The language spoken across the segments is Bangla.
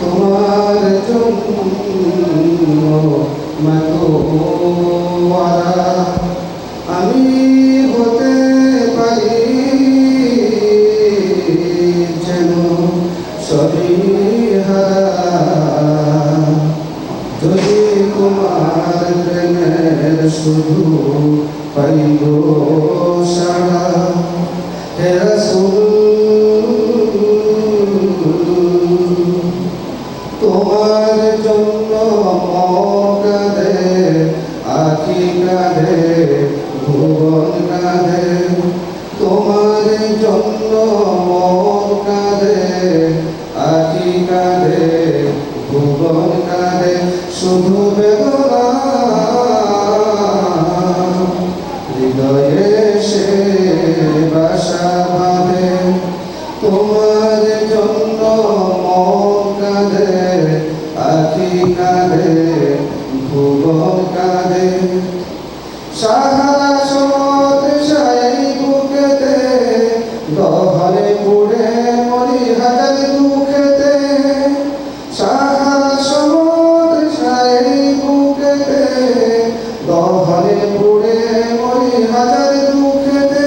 তোমার আমি হতে পারি যেন সবই যদি তোমার শুধু পাইব তোমার জন্য কাঁদে আখি সাহারা সমুদ্র সাই বুকেতে মরি হাজার দুঃখেতে সাহারা সমুদ্র সাই বুকেতে মরি হাজার দুঃখেতে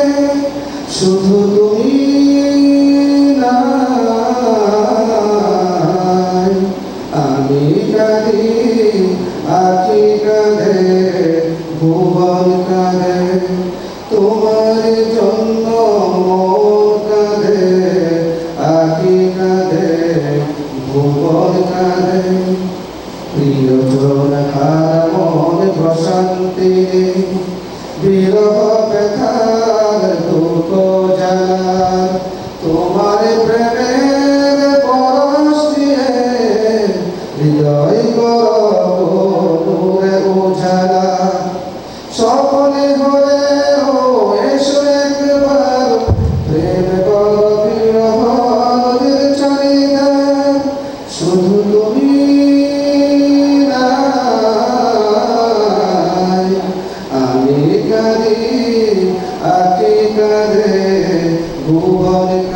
শুধু তুমি আমি কাঁদি আখি কাঁদে ভুবন কাঁদে তোমার জন্য মন কাঁদে আখি কাঁদে ভুবন কাঁদে। প্রিয়জন হার মন প্রশান্তি বিরহ আমি কাঁদি আকি কারে ভুবন